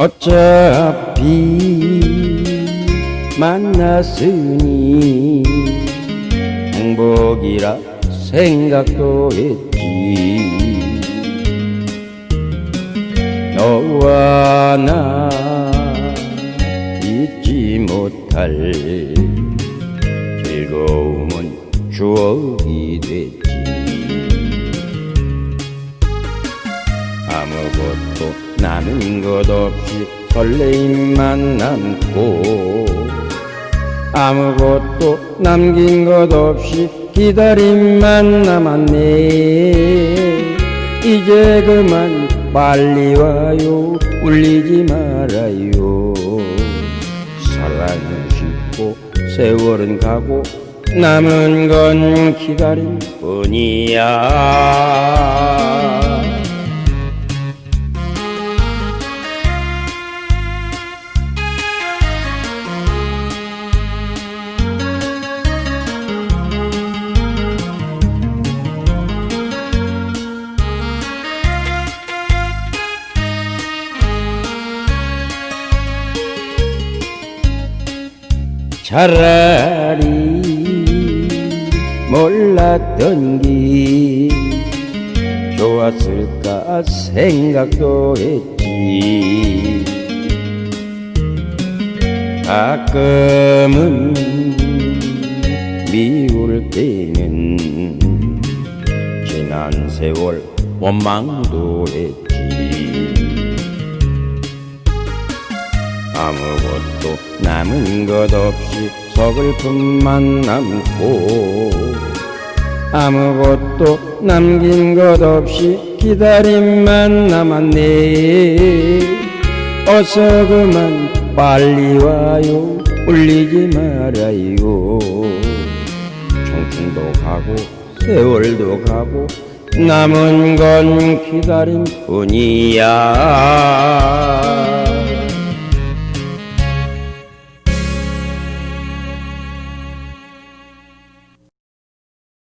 어차피 만났으니 행복이라 생각도 했지. 너와 나 잊지 못할 즐거움은 추억이 됐지 아무것도 남은 것 없이 설레임만 남고 아무것도 남긴 것 없이 기다림만 남았네. 이제 그만 빨리 와요. 울리지 말아요. 사랑은 쉽고 세월은 가고 남은 건 기다림 뿐이야 차라리 몰랐던 게 좋았을까 생각도 했지. 가끔은 미울 때는 지난 세월 원망도 했지 아무것도 남은 것 없이 서글픔만 남고 아무것도 남긴 것 없이 기다림만 남았네 어서 그만 빨리 와요. 울리지 말아요. 청춘도 가고 세월도 가고 남은 건 기다림뿐이야